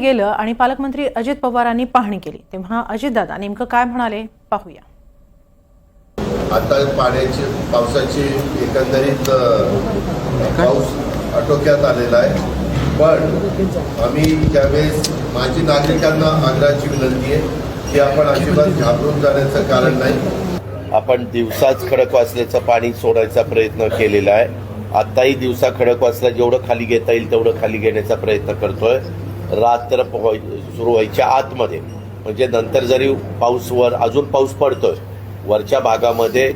गेलं आणि पालकमंत्री अजित पवारांनी पाहणी केली. तेव्हा अजितदादा नेमकं काय म्हणाले? पाहूया. आता पाण्याची पावसाची एकंदरीत पाऊस आटोक्यात आलेला आहे. पण आम्ही त्यावेळेस माझी नागरिकांना आग्रहाची विनंती आहे की आपण अजिबात घाबरून जाण्याचं कारण नाही. आपण दिवसाच खडकवासल्याचं पाणी सोडायचा प्रयत्न केलेला आहे. आत्ताही दिवसा खडकवासला जेवढं खाली घेता येईल तेवढं खाली घेण्याचा प्रयत्न करतोय. रात्र सुरू व्हायच्या आतमध्ये. म्हणजे नंतर जरी पाऊसवर अजून पाऊस पडतोय वरच्या भागामध्ये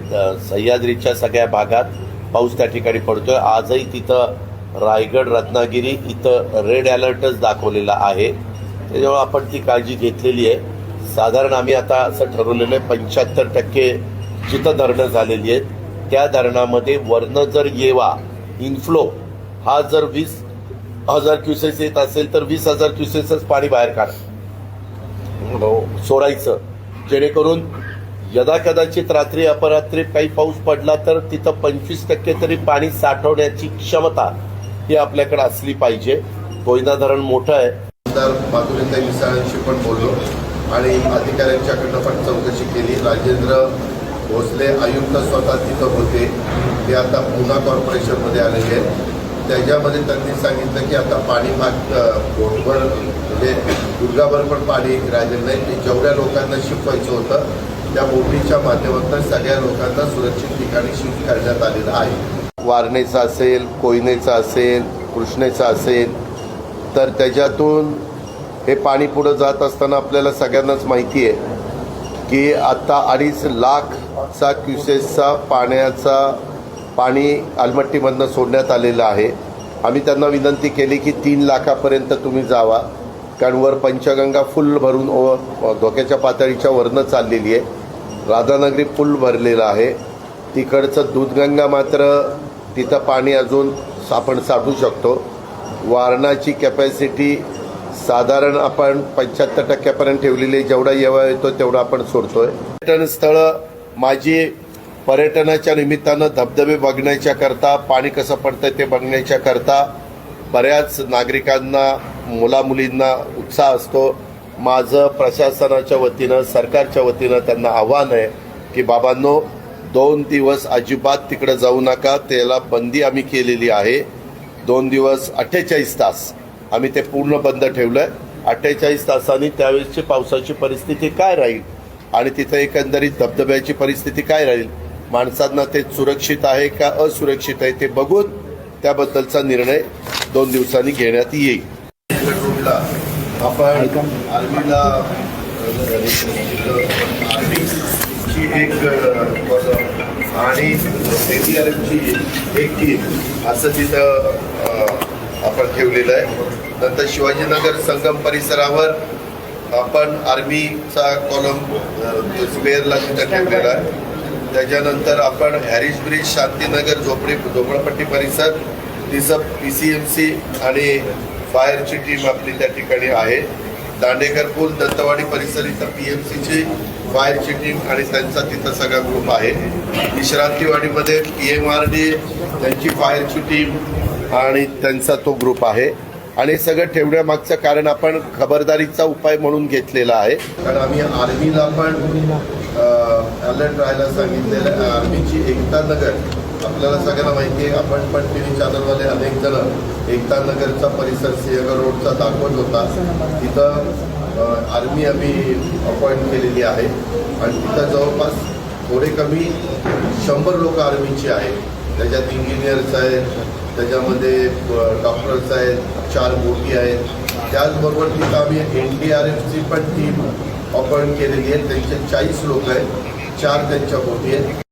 सह्याद्रीच्या सगळ्या भागात पाऊस त्या ठिकाणी पडतोय. आजही तिथं रायगड रत्नागिरी इथं रेड अलर्टच दाखवलेला आहे. त्याच्यामुळे आपण ती काळजी घेतलेली आहे. साधारण आम्ही आता असं ठरवलेलं आहे पंच्याहत्तर टक्के जिथं धरणं झालेली आहेत त्या धरणामध्ये वरनं जर येवा इन्फ्लो हा जर वीस हजार क्युसेस येत असेल तर वीस हजार क्युसेसच पाणी बाहेर काढा. हो, सोडायचं. जेणेकरून यदा कदाचित रात्री अपरात्री काही पाऊस पडला तर तिथं पंचवीस टक्के तरी पाणी साठवण्याची क्षमता ही आपल्याकडे असली पाहिजे. कोयना धरण मोठं आहे. आमदार माधुरीताई मिसाळांशी पण बोललो आणि अधिकाऱ्यांच्याकडनं पण चौकशी केली. राजेंद्र भोसले आयुक्त स्वतः तिथं होते. ते आता पुन्हा कॉर्पोरेशनमध्ये आलेले आहेत. त्याच्यामध्ये त्यांनी सांगितलं की आता पाणी माग बोटभर म्हणजे दुर्गाभर पण पाणी राहिलेलं नाही. ते जेवढ्या लोकांना शिकवायचं होतं त्या बोटीच्या माध्यमातून सगळ्या लोकांना सुरक्षित ठिकाणी शिफ्ट करण्यात आलेलं आहे. वारणेचा असेल कोयनेचा असेल कृष्णेचा असेल तर त्याच्यातून हे पाणी पुढं जात असताना आपल्याला सगळ्यांनाच माहिती आहे की आत्ता अडीच लाखचा क्युसेसचा पाण्याचा पाणी आलमट्टीमधनं सोडण्यात आलेलं आहे. आम्ही त्यांना विनंती केली की तीन लाखापर्यंत तुम्ही जावा. कारण वर पंचगंगा फुल भरून ओ धोक्याच्या पातळीच्या वरनं चाललेली आहे. राधानगरी फुल भरलेलं आहे. तिकडचं दूधगंगा मात्र तिथं पाणी अजून आपण साठू शकतो. वारणाची कॅपॅसिटी साधारण आपण पंच्याहत्तर टक्क्यापर्यंत ठेवलेली आहे. जेवढा येवा येतो तेवढा आपण सोडतोय. पर्यटन स्थळं माझी पर्यटनाच्या निमित्तानं धबधबे बघण्याच्या करता पाणी कसं पडतंय ते बघण्याच्या करता बऱ्याच नागरिकांना मुलामुलींना उत्साह असतो. माझं प्रशासनाच्या वतीनं सरकारच्या वतीनं त्यांना आव्हान आहे की बाबांनो दोन दिवस अजिबात तिकडे जाऊ नका. त्याला बंदी आम्ही केलेली आहे. दोन दिवस अठ्ठेचाळीस तास आम्ही ते पूर्ण बंद ठेवलं आहे अठ्ठेचाळीस तासांनी त्यावेळेसची पावसाची परिस्थिती काय राहील? आणि तिथं एकंदरीत धबधब्याची परिस्थिती काय राहील? माणसांना ते सुरक्षित आहे का असुरक्षित आहे ते बघून त्याबद्दलचा निर्णय दोन दिवसांनी घेण्यात येईल. आपण आर्मीला आर्मीची एक आणि एनडीआरएफची एक टीम असं तिथं आपण ठेवलेलं आहे. नंतर शिवाजीनगर संगम परिसरावर आपण आर्मीचा कॉलम स्पेअरला तिथं ठेवलेला आहे. त्याच्यानंतर आपण हॅरिस ब्रिज शांतीनगर झोपडी झोपडपट्टी परिसर तिचं पी सी एम सी आणि फायरची टीम आपली त्या ठिकाणी आहे. दांडेकर पूल दत्तवाडी परिसर इथं पी एम सीची फायरची टीम आणि त्यांचा तिथं सगळा ग्रुप आहे. विश्रांतीवाडीमध्ये पी एम आर डी त्यांची फायरची टीम आणि त्यांचा तो ग्रुप आहे. आणि सगळं ठेवण्यामागचं कारण आपण खबरदारीचा उपाय म्हणून घेतलेला आहे. कारण आम्ही आर्मीला पण अलर्ट राहायला सांगितलेलं आहे. आर्मीची एकता नगर. आपल्याला सगळ्यांना माहिती आहे आपण पण टी व्ही चॅनलवाले अनेक जण एकता नगरचा परिसर सिंहगड रोडचा दाखवत होता. तिथं आर्मी आम्ही अपॉइंट केलेली आहे. आणि तिथं जवळपास थोडे कमी शंभर लोक आर्मीची आहेत. त्याच्यात इंजिनियर्स आहेत त्याच्यामध्ये डॉक्टर्स आहेत चार बोटी आहेत. त्याचबरोबर तिथं आम्ही एन डी आर एफची पण टीम अपॉइंट केलेली आहे त्यांचे चाळीस लोक आहेत. चार त्यांच्या बोटी आहेत.